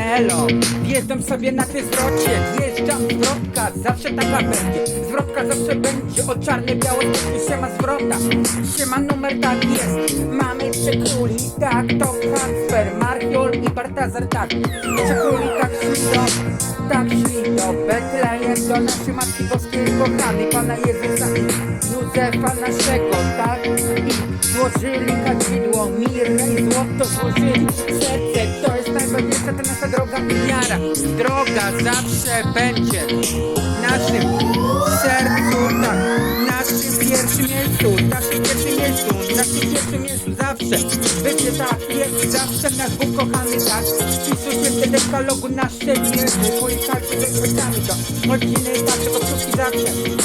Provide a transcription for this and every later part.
Elo, wjeżdżam sobie na tej zwrocie. Wjeżdżam zwrotka, zawsze taka będzie. Zwrotka zawsze będzie, o czarne, białe się ma zwrota. Siema numer tak jest. Mamy trzy króli, tak to Kacper Marchiol i Bartazar, tak. Trzy króli tak szli do, tak szli do Betlejem Do naszej Matki Boskiej kochanej Pana Jezusa Józefa naszego, tak. I złożyli kadzidło, mirę i złoto złożyli. Serce to jest najważniejsza, to nasza droga wiara. Droga zawsze będzie w naszym sercu, tak. Naszym pierwszym miejscu, naszym pierwszym miejscu, naszym pierwszym miejscu zawsze Będzie tak, jest zawsze nasz Bóg kochany, tak. Wpisuj się w te dekalogu nasze wierzy Pojechali ze kwiatami do rodziny, tak, tego kciuki zawsze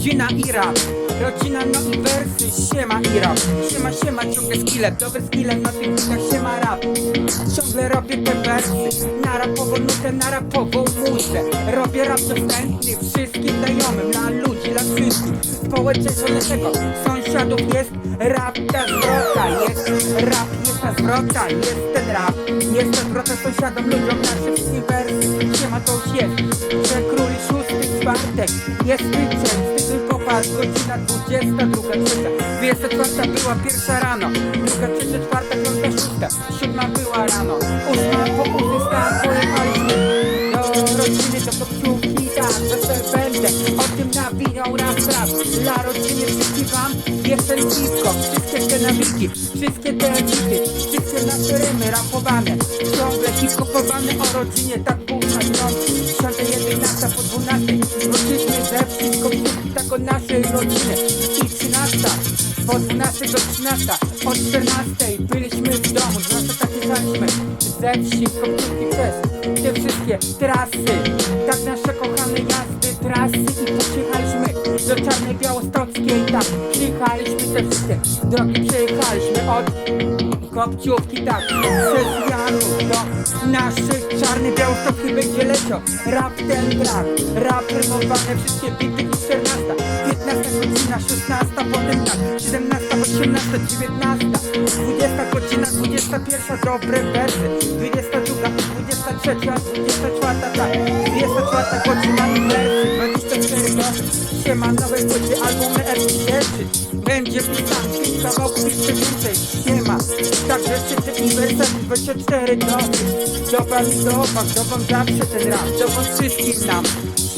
rodzina i rap. Rodzina, no i wersy, siema i rap. Siema, siema, ciągle skille, dobry skille Na tych bitach siema rap. Ciągle robię te wersy. Na rapową nutę, na rapową muzykę Robię rap dostępny wszystkim znajomym Dla ludzi, dla wszystkich. Społeczeństwo naszego sąsiadów jest. Rap ta zwrota Jest. Rap, jest ta zwrota Jest ten rap, jest ta zwrota sąsiadom, ludziom naszym wersy. Siema to już jest. Przekróli szósty czwartek. Jest styczeń, styczeń kopar Godzina dwudziesta, druga, trzecia. Dwudziesta czwarta była pierwsza rano Druga, trzecia, czwarta, piąta, szósta. Siódma była rano Ósma po uzyskach pojechaliśmy do rodziny, do kopciówki, tak, zawsze będę. O tym nawinął raz, raz. Dla rodziny wszystkim wam jestem blisko. Wszystkie te nawiki, wszystkie te hity Wszystkie nasze rymy rapowane. Ciągle hip-hopowane o rodzinie Tak pół świąt, 10, 11 po 12 Wróciliśmy ze wszystko tak o naszej rodziny I 13 po 12 do 13 O 14 byliśmy w domu 12 tak jechaliśmy ze wsi kopciówki przez te wszystkie trasy Tak nasze kochane jazdy, trasy I pojechaliśmy do Czarnej Białostockiej Tak, przyjechaliśmy te wszystkie drogi Przejechaliśmy od Kopciówki, tak, przez Janów do naszych czarnych białostocki będzie leciał. Rap ten brak, rap rymowane, wszystkie bity i 14 15 godzina, 16, potem tak 17, 18, 19 20 godzina, 21 dobre wersy. 22, 23, 24 tak 24 godzina i wersy. 24 godziny. Siema nowe płyty, albumy R30 Będzie pisany, pięć kawałków jeszcze więcej. Siema, także szczyty i wersy 24 doby Dobra mi doba, dobam zawsze ten rap. Dobam wszystkim nam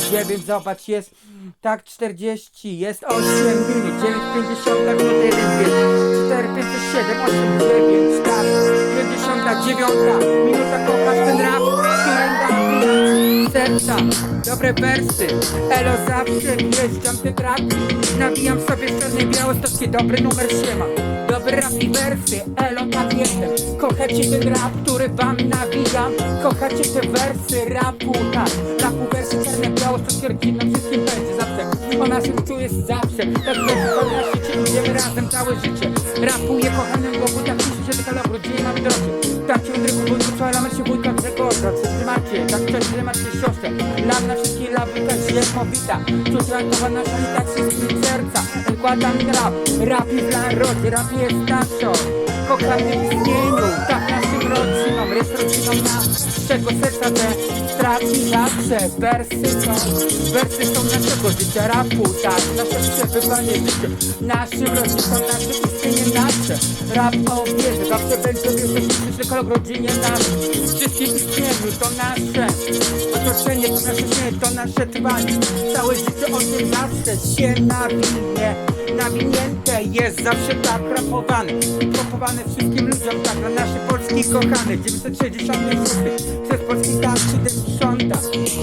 9, zobacz, jest. Tak 40, jest 8 minut, 9, 50, tak 4, 5, 4, 5, 7, 8, 9, tak, 59, minuta kochasz ten rap, którym serca, dobre wersy, elo zawsze, wjeżdżam te traki, nawijam sobie czarne białe stopki, dobry numer siema dobry rap i wersy, elo tak jestem, kochacie ten rap, który wam nawijam, kochacie te wersy rapu, tak, rapu wersy czarne białostockie, rodzina wszystkim będzie zawsze, o naszym życiu jest zawsze, tak będzie na świecie, idziemy razem całe życie, rapuję kochanym Bogu, tak pisze się dekalogu, rodzinie mamy drogi, tak się Andryku, wujku, co lamy się wujka Grzegorza, trzymacie, tak cześć, trzymacie siostrę, lam na wszystkie lawy, tak ziemowita, czuć rankowa nasza i tak się z serca, wkładam rap, rap jest dla rodzin, rap jest naszą, kochamy w istnieniu, tak naszym rodzinom, jest rodziną naszego serca, te traki zawsze, wersy są, wersy są naszego życia, rapu, tak, nasze przebywanie życie, naszym rodzicom, nasze istnienie nasze, rap o wierze, zawsze będzie wierze, fizyczny kolor rodzinie naszym, wszystkim istnieniu, to nasze, otoczenie, to nasze śmierć, to nasze trwanie, całe życie o tym zawsze się nawinie, nawinięte. Jest zawsze tak rapowane, propowane wszystkim ludziom, tak, dla naszych polskich kochanych, 966, przez polski tak, 70,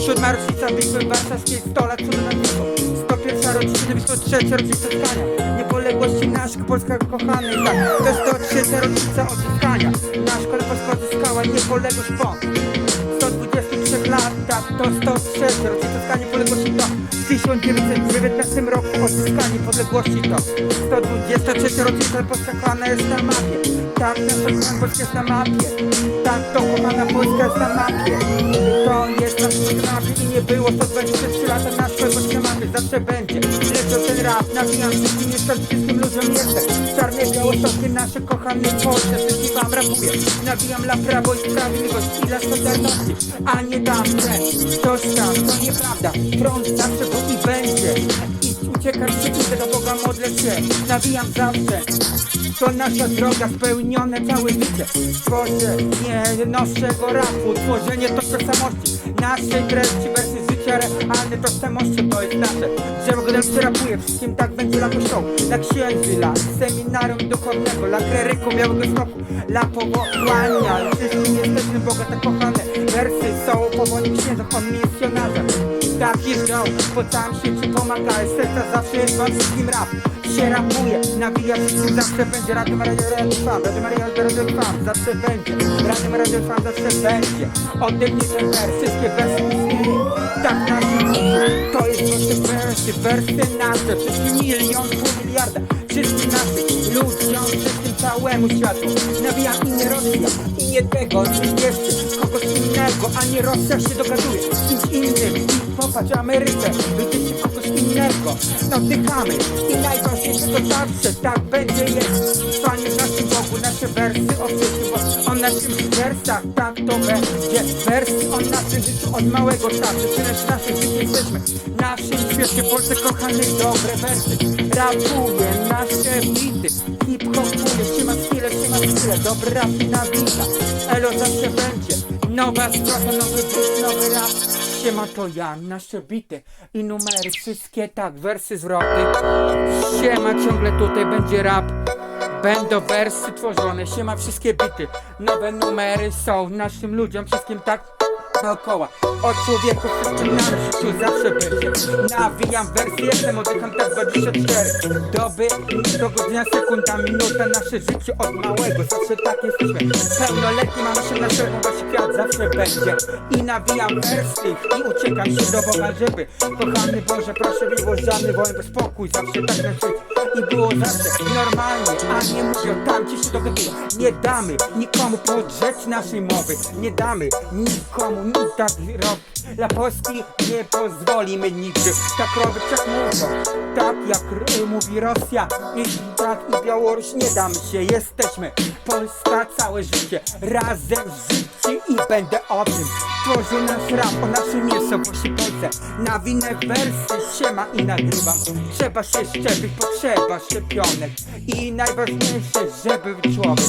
siódma rocznica bitwy warszawskiej, 100 lat cudu na niebo, 101 101 rocznica, wyszło trzecia rocznica spotkania Niepodległości naszego Polska kochany Tak, to jest 103 rocznica odzyskania. Nasz kolej Polska odzyskała niepodległość po 123 latach to 103 rocznica odzyskania niepodległości to w 1919 roku odzyskanie niepodległości to 123 rocznica Polska kochana jest na mapie Tak, nasza Polska jest na mapie Tak, kochana Polska jest na mapie To jest nasz na mapie i nie było 123 lata nasz Polska na mapie zawsze będzie. Leciał ten rap, nawijam wszystkim, mieszkam wszystkim ludziom jestem Czarne, białostockie, nasze kochane Polsce. Wszystkim wam rapuję. Nawijam dla prawo i sprawiedliwość i dla solidarności. A nie dam że tam, to nieprawda. Front zawsze był i będzie Się, idę do Boga, modlę się. Nawijam zawsze. To nasza droga, spełnione całe życie. Tworzę nie naszego rapu Tworzenie tożsamości. Naszej treści, wersji życia realne tożsamości To jest nasze. Drzewo godem rapuje Wszystkim tak będzie dla kościoła Dla księży, dla seminarium duchownego Dla kleryku białego stoku. Dla powołania. Wszystkim jesteśmy Boga tak kochane. Wersy są powoli księża On misjonarza tak jeżdżą po całym świecie pomaga Serca zawsze jest wam wszystkim rap. Się rapuje, nawija wszystkim zawsze będzie. Radio Radio Radio Fan, Radio Radio Radio Fan zawsze będzie. Radio Radio Fan zawsze będzie. Ode mnie ten wers, wszystkie wersy istnieją. Tak na to jest wasze wersy, wersy nasze. Wszystkim milion, pół miliarda. Wszystkim naszych ludziom, wszystkim całemu światu. Nawijam imię Rosja, imię tego, nie jeszcze kogoś innego A nie Rosja się dogaduje z kimś innym Popatrz Amerykę, wyjdziecie kogoś innego Oddychamy i najważniejsze to zawsze tak będzie jest. Panie w naszym Bogu, nasze wersy o życiu O naszych wersach, tak to będzie. Wersy o naszym życiu od małego czasu. W naszym życiu jesteśmy W naszym świecie? Polsce kochany dobre wersy. Rapuję nasze bity Hip-hopuję, trzyma chwilę, trzyma chwilę. Dobry rap i nawita Elo zawsze będzie Nowa strata, nowy beat, nowy rap Siema to ja, nasze bity i numery, wszystkie tak, wersy zwroty. Siema ciągle tutaj będzie rap. Będą wersy tworzone, siema wszystkie bity. Nowe numery są naszym ludziom, wszystkim tak dookoła O człowieku wszystkim na życiu zawsze będzie. Nawijam wersy, jestem oddycham tak 24 Doby, do godzina, sekunda, minuta Nasze życie od małego, zawsze tak jesteśmy. Pełnoletni mamy się naszego, wasz świat zawsze będzie. I nawijam wersy i uciekam się do Boga, żeby. Kochany Boże, proszę miłość, żadny wolny spokój Zawsze tak na i było zawsze normalnie A nie mówią, tam ci się dogadują Nie damy nikomu podrzeć naszej mowy. Nie damy nikomu nic tak robić Dla Polski nie pozwolimy nigdy. Tak robić jak mówią. Tak jak mówi Rosja. I tak i Białoruś. Nie damy się. Jesteśmy Polska całe życie. Razem życie i będę o tym Tworzy nasz rap o naszej miejscowości Polsce Na winę wersy siema i nagrywam. Trzeba się szczepić, potrzeba szczepionek I najważniejsze, żeby być człowiek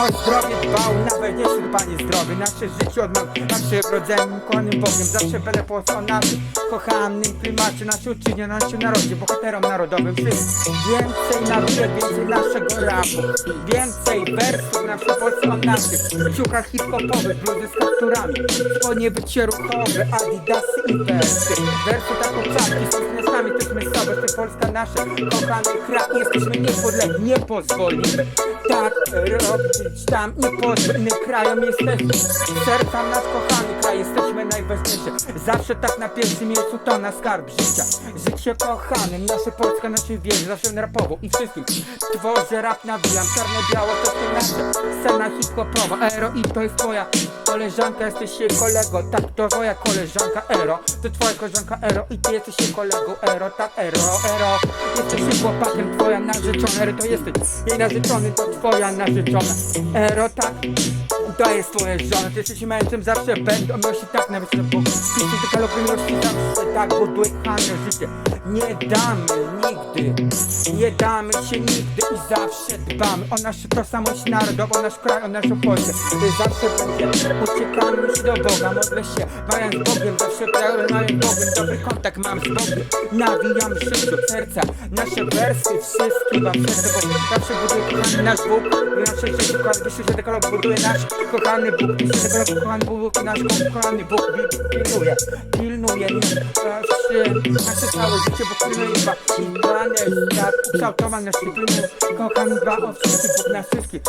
O zdrowie dbał, nawet jeśli Panie zdrowie Nasze życie od mam, nasze wrodzenie kochanym Bogiem. Zawsze będę po naszym kochanym klimacie. Naszej uczynie, naszym narodzie, bohaterom narodowym. Wszystkim więcej nawijek, więcej naszego rapu. Więcej wersów na przykład o naszych. Ciuchach hip-hopowych, bluzy z kapturami. Spodnie bycie ruchowe, adidasy i wersy. Wersy tak oczarki, miastami jesteśmy sobie, to Polska nasze kochany kraj. Jesteśmy niepodlegli, nie pozwolimy tak robić. Tam Nie pozwól innym krajom jesteśmy Serca nasz kochany kraj, jesteśmy najważniejsze. Zawsze tak na pierwszym miejscu to na skarb życia. Życie kochane, nasze Polska, nasze wieże Zawsze rapowo i wszystkim Tworzę rap, nawijam, czarno biało to ty nasze. Scena hip-hopowa, Ero i to jest twoja koleżanka. Jesteś jej kolego, tak to twoja koleżanka Ero. To twoja koleżanka Ero i ty jesteś jej kolegą Ero, tak Ero, Ero. Jesteś chłopakiem, twoja narzeczona Ero to jesteś jej narzeczony, to twoja narzeczona. Ero, tak to jest twoja żona, ty jesteś mężem, zawsze będą miłości tak nawet na Bogu Pisy dekalogu miłości zawsze tak buduje kochane życie Nie damy nigdy, nie damy się nigdy i zawsze dbamy O naszą tożsamość narodową, o nasz kraj, o naszą Polskę Ty zawsze będzie, uciekamy się do Boga, modlę się Mając Bogiem, zawsze mając Bogiem, dobry kontakt mam z Bogiem. Nawijam życiu serca, nasze wersy, wszystkim wam serce Bo zawsze buduje kochany nasz Bóg, nasze życie, kochany, że dekalog buduje nasz kochany Bóg, tego kochany Bóg, nasz kochany Bóg. Pilnuje, pilnuje nasze, nasze całe życie, bo pilnuje dba, i plany, świat, kształtowane nasz pilnuje, kochany dba o wszystkich, Bóg nas wszystkich,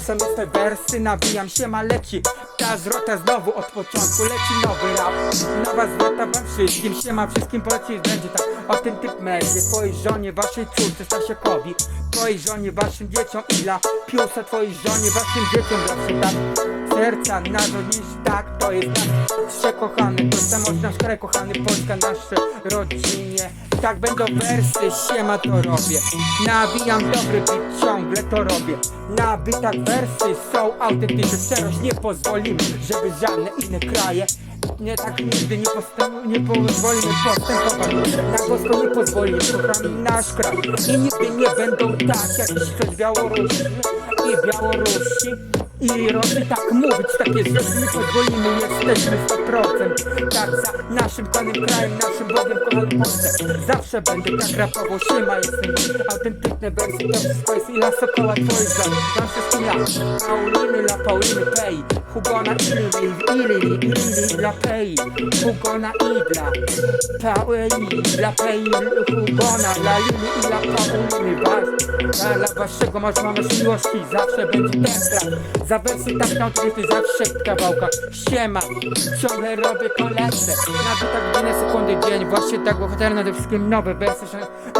sobie te wersy, nawijam się, ma leci, ta zwrota znowu od początku, leci nowy rap, nowa zwrota wam wszystkim, się ma wszystkim poleci, będzie tak, o tym typ medzie, twojej żonie, waszej córce, Stasiekowi, twojej żonie, waszym dzieciom i Piusa, twojej żonie, waszym dzieciom, zawsze tak, serca na to niż tak, to jest nasze kochane, to samo nasz kraj kochany, Polska, nasze rodzinie, tak będą wersy, siema to robię, nawijam dobry beat, ciągle to robię, na wersy są autentyczne, szczerość nie pozwolimy, żeby żadne inne kraje nie tak nigdy nie, postęp, nie pozwolimy postępować. Na Polskę nie pozwolimy, kochamy nasz kraj. I nigdy nie będą tak jak coś Białorusi. I Białorusi i Rosji tak mówić takie rzeczy nie pozwolimy, jesteśmy 100% Tak za naszym kochanym krajem, naszym Bogiem kochanym Polsce. Zawsze będę tak rapował, siema jestem Autentyczne wersy, to wszystko jest i la sokoła twoich żon Wam wszystkim ja, Pauliny, la Pauliny, Pei Hugona i Lili, i Lili, i Lili, dla Pei Hugona i dla Pauli, dla Pei, Hugona, dla Lili i dla Pauliny Was, dla, dla waszego masz mamy miłości Zawsze będzie ten traf Za tak na odkryty, zawsze w kawałkach Siema, ciągle robię kolekcję Na bitach dwie sekundy dzień. Właśnie tak bohater nade wszystkim nowe wersy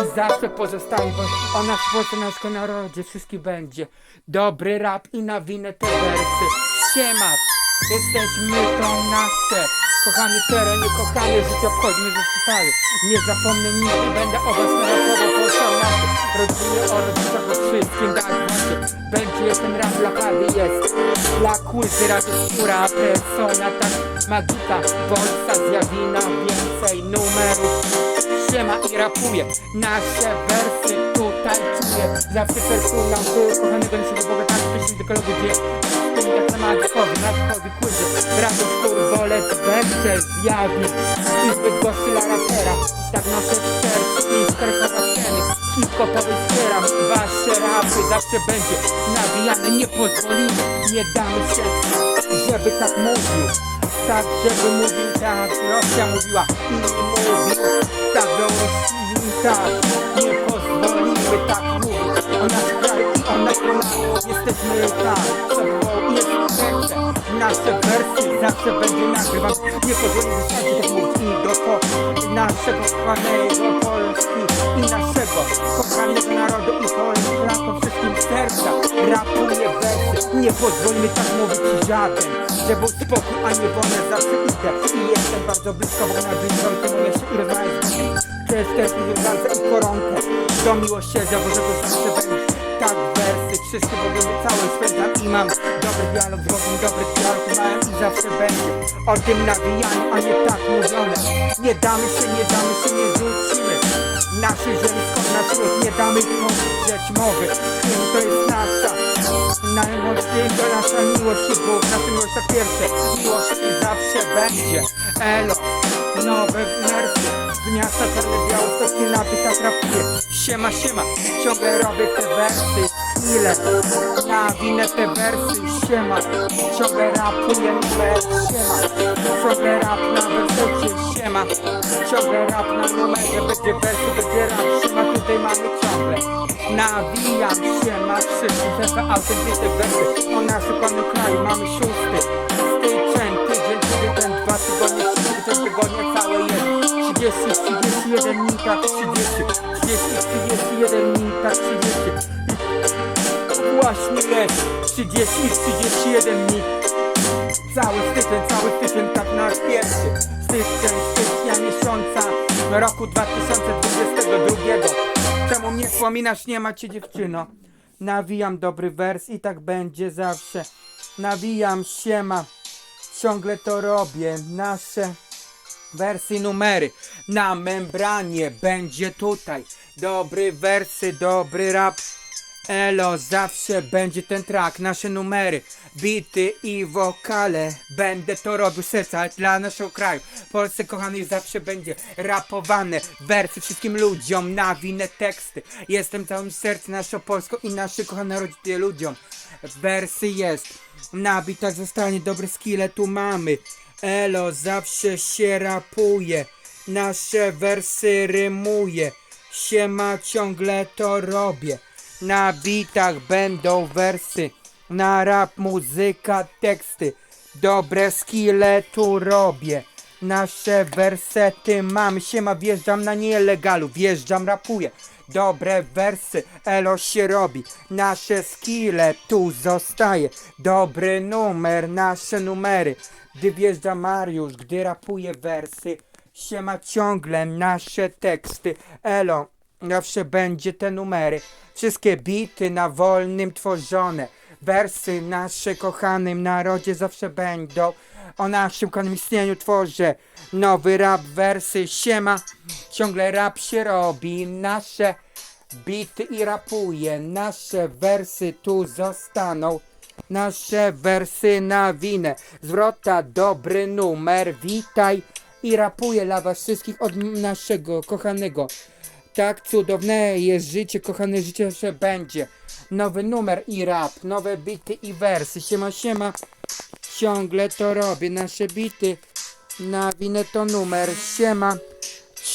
I zawsze pozostaje, bo o nas w Polsce, naszym narodzie Wszystki będzie. Dobry rap i na winę te wersy. Siema, jesteśmy to nasze Kochany teren, kochane życie obchodzi że stary Nie zapomnę nigdy, będę o was rapował Polska nasze rodziny o rodzicach o wszystkim dać właśnie Będzie ten rap dla Pawy jest. Dla kulty, radio skóra, persona Tak magika, bolsa, zjawina Więcej numerów Siema i rapuje Nasze wersy tutaj czuję. Zawsze personam do kochanego naszego Boga Tak myśli tylko lubię gdzie Tym jak na magikowi, magikowi kłydzie Radio skurbolec wersy zjawi I zbyt głoszy la rapera Tak nasze serce i skresowa sceny Hip-hopowy wspieram Wasze rapy zawsze będzie Nawijane. Nie pozwolimy Nie damy się Żeby tak mówił. Tak, żeby mówił tak, Rosja mówiła i mówił. Tak, Rosji tak, nie pozwolimy tak mówić nasz kraj o nasz kraj, jesteśmy tak, sobą jest nasze wersy zawsze będzie nagrywać, nie pozwolimy się tak mówić i do to naszego kochanego Polski i naszego kochanego narodu i Polakom wszystkim serca, rapuje wersy, nie pozwolimy tak mówić żaden, że był spokój, a nie wolne zawsze idę I jestem bardzo blisko, bo na wykonuję się i rozmawiam z Przez też i i koronkę. Do miłosierdzia Bożego zawsze będzie Tak wersy, wszystkie bogiem cały spędzam I mam dobry dialog z dobry dialog małem i zawsze będzie. O tym nawijaniu, a nie tak mówione. Nie damy się, nie damy się, nie rzucimy Naszej ziemi nasz lud, nie damy pomrzeć mowy. Kim to jest nasza? Najmocniejsza nasza miłość i Bóg, nasza miłość to pierwsze. Miłość i zawsze będzie. Elo, nowe wersy Z miasta czarne białostockie nabyta trafuje Siema, siema, ciągle robię te wersy. Ile? Na winę te wersy Siema, ciągle rapuję numer Siema, ciągle rap na wersecie Siema, ciągle rap na numerze Będzie wersy, będzie rap Siema, tutaj mamy ciągle. Nawijam się, ma wszystkim Te autentyczne wersy? O naszym kochanym kraju mamy szósty. Styczeń, tydzień, tydzień, dwa tygodnie Trzy tygodnie 30, 31 dni, tak 30 30, 31 dni, tak 30 I Właśnie jest 30, 31 dni Cały styczeń, cały styczeń, tak nasz pierwszy. Styczeń, stycznia miesiąca roku 2022 Czemu mnie wspominasz, nie macie dziewczyno. Nawijam dobry wers i tak będzie zawsze. Nawijam siema. Ciągle to robię Nasze wersy numery Na membranie będzie tutaj Dobry wersy, dobry rap Elo, zawsze będzie ten track, nasze numery, bity i wokale. Będę to robił serca dla naszego kraju. Polsce kochanych zawsze będzie rapowane wersy wszystkim ludziom na winne teksty. Jestem całym sercem naszą Polską i naszych kochanych rodziny ludziom. Wersy jest Na zostanie dobre skille tu mamy. Elo zawsze się rapuje. Nasze wersy rymuje. Siema ciągle to robię. Na bitach będą wersy. Na rap muzyka teksty. Dobre skille tu robię. Nasze wersety mam. Siema wjeżdżam na nielegalu. Wjeżdżam rapuję. Dobre wersy, elo się robi. Nasze skille tu zostaje. Dobry numer, nasze numery. Gdy wjeżdża Mariusz, gdy rapuje wersy. Siema ciągle nasze teksty. Elo, zawsze będzie te numery. Wszystkie bity na wolnym tworzone. Wersy nasze kochanym narodzie zawsze będą. O naszym kochanym istnieniu tworzę nowy rap, wersy. Siema, ciągle rap się robi. Nasze bity i rapuje. Nasze wersy tu zostaną. Nasze wersy na winę. Zwrota, dobry numer. Witaj i rapuję dla was wszystkich od naszego kochanego. Tak cudowne jest życie, kochane życie zawsze będzie. Nowy numer i rap, nowe bity i wersy. Siema, siema. Ciągle to robię, nasze bity. Na winę to numer, siema.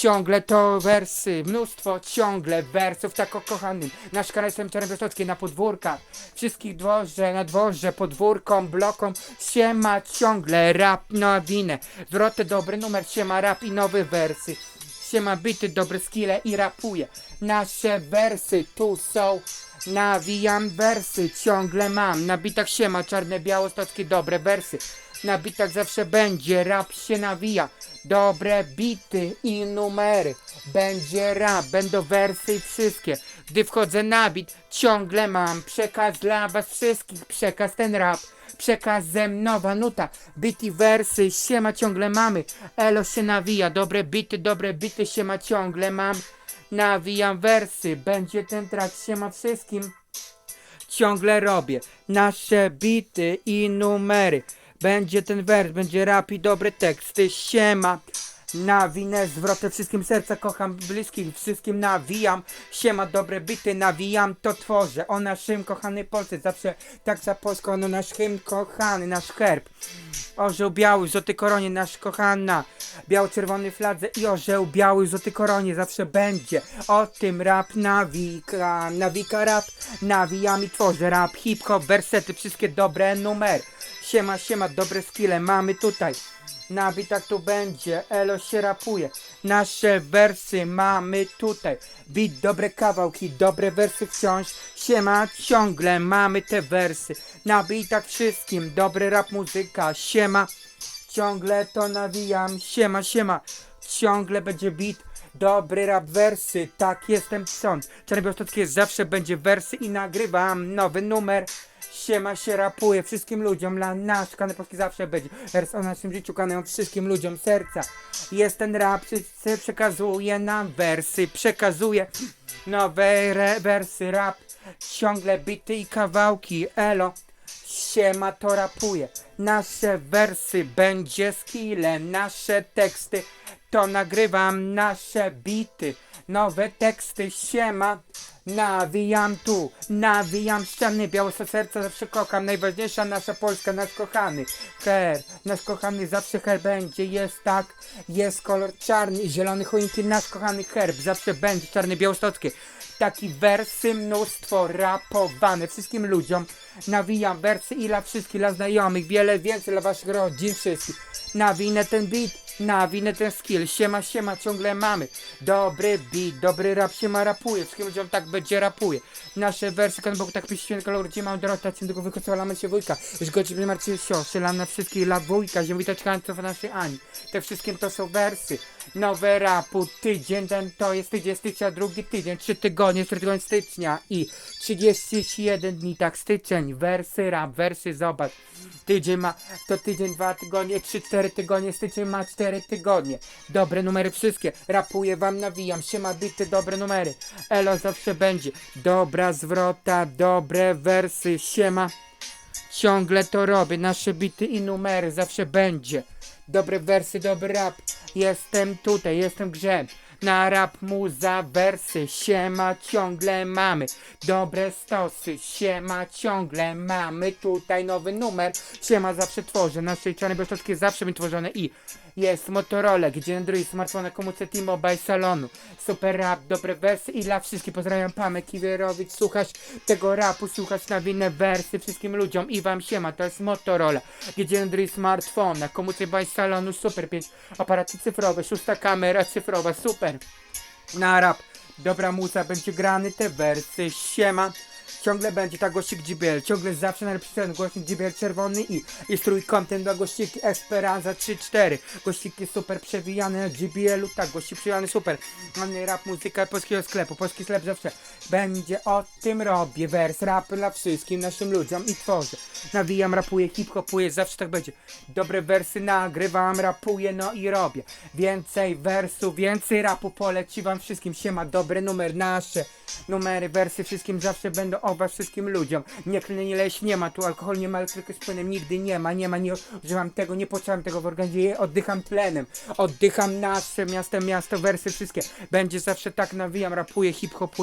Ciągle to wersy, mnóstwo ciągle wersów tak o kochanym. Nasz kanał jestem Czerwostocki na podwórkach. Wszystkich dworze, na dworze, podwórkom, blokom. Siema ciągle rap na winę. Zwroty dobry numer, siema rap i nowe wersy. Siema bity, dobre skille i rapuję. Nasze wersy tu są. Nawijam wersy, ciągle mam. Na bitach siema, czarne, białostockie, dobre wersy. Na bitach zawsze będzie, rap się nawija. Dobre bity i numery. Będzie rap, będą wersy i wszystkie. Gdy wchodzę na bit, ciągle mam przekaz dla was wszystkich. Przekaz ten rap. Przekazem nowa nuta, bity wersy, siema ciągle mamy, elo się nawija, dobre bity, dobre bity, siema ciągle mam, nawijam wersy, będzie ten track, siema wszystkim, ciągle robię nasze bity i numery. Będzie ten wers, będzie rap i dobre teksty. Siema. Nawinę zwrotę wszystkim serca kocham bliskich, wszystkim nawijam. Siema, dobre bity, nawijam, to tworzę. O naszym kochany Polsce, zawsze tak za Polską, no nasz hymn kochany, nasz herb. Orzeł biały, złoty koronie, nasz kochana. Biało-czerwony fladze i orzeł biały, złoty koronie zawsze będzie. O tym rap nawika, nawika rap, nawijam i tworzę rap, hip-hop, wersety, wszystkie dobre numery. Siema, siema, dobre skille mamy tutaj. Na bitach tu będzie, elo się rapuje. Nasze wersy mamy tutaj. Bit, dobre kawałki, dobre wersy wciąż. Siema, ciągle mamy te wersy. Na bitach wszystkim, dobry rap muzyka. Siema, ciągle to nawijam. Siema, siema, ciągle będzie beat. Dobry rap wersy, tak jestem sąd. Czarnobiałostockie zawsze będzie wersy i nagrywam nowy numer. Siema się rapuje wszystkim ludziom, dla nasz kanał polski zawsze będzie. Wers o naszym życiu, kanał wszystkim ludziom serca. Jest ten rap, wszyscy przekazuje nam wersy, przekazuje nowe wersy, rap. Ciągle bity i kawałki, elo. Siema to rapuje. Nasze wersy będzie skille, nasze teksty to nagrywam, nasze bity, nowe teksty, siema. Nawijam tu, nawijam ściany, białe serca zawsze kocham, najważniejsza nasza Polska, nasz kochany her, nasz kochany zawsze her będzie, jest tak, jest kolor czarny i zielony choinki, nasz kochany herb, zawsze będzie czarny, białostockie. Taki wersy mnóstwo rapowane wszystkim ludziom, nawijam wersy i dla wszystkich, dla znajomych, wiele więcej dla waszych rodzin, wszystkich. Nawinę ten beat, nawinę ten skill, siema, siema, ciągle mamy. Dobry beat, dobry rap, siema rapuje, wszystkim ludziom tak będzie rapuje. Nasze wersy, Bóg tak pisze święty kolor, gdzie mam do rotacji, tylko wykosowalamy się wujka. Już godzin nie martwię się, strzelam na wszystkich dla wujka, ziemowita w naszej Ani. Te wszystkim to są wersy. Nowe rapu, tydzień ten to jest tydzień stycznia, drugi tydzień, trzy tygodnie, cztery tygodnie stycznia i 31 dni, tak styczeń, wersy rap, wersy zobacz. Tydzień ma, to tydzień, dwa tygodnie, trzy, cztery tygodnie, styczeń ma cztery tygodnie. Dobre numery wszystkie, rapuję wam, nawijam, siema bity, dobre numery. Elo zawsze będzie, dobra zwrota, dobre wersy, siema. Ciągle to robię, nasze bity i numery zawsze będzie. Dobre wersy, dobry rap. Jestem tutaj, jestem grze. Na rap muza wersy, siema ciągle mamy Dobre stosy, siema ciągle mamy Tutaj nowy numer, siema zawsze tworzę Naszej czarnej blaszczowskiej zawsze mi tworzone i jest Motorola, gdzie Android, smartfona, komórce T-Mobile, salonu Super rap, dobre wersy i dla wszystkich pozdrawiam Pamę Kiwierowicz Słuchasz tego rapu, słuchasz na winne wersy Wszystkim ludziom i wam siema, to jest Motorola Gdzie Android, smartfona, komórce by salonu Super 5, aparaty cyfrowe, szósta kamera cyfrowa, super na rap. Dobra muza, będzie grany te wersy, siema. Ciągle będzie ta gościk GBL, ciągle zawsze najlepszy ten głośnik GBL czerwony i jest trójkątem dla gościki Esperanza 3-4. Gościki super przewijane na GBL-u, tak, gościk przewijany super. Mamy rap, muzyka polskiego sklepu, polski sklep zawsze będzie o tym robię, wers, rap dla wszystkim naszym ludziom i tworzę. Nawijam, rapuję, hip-hopuję, zawsze tak będzie. Dobre wersy nagrywam, rapuję, no i robię. Więcej wersów, więcej rapu poleci wam wszystkim. Siema, dobry numer, nasze numery, wersy wszystkim zawsze będą o was wszystkim ludziom. Nie klnę, nie leś, nie ma tu alkohol, nie ma elektryki z płynem, nigdy nie ma, nie ma, nie używam tego, nie poczułem tego w organizmie, oddycham tlenem, oddycham nasze miasto, miasto, wersy wszystkie. Będzie zawsze tak nawijam, rapuję, hip-hopuję.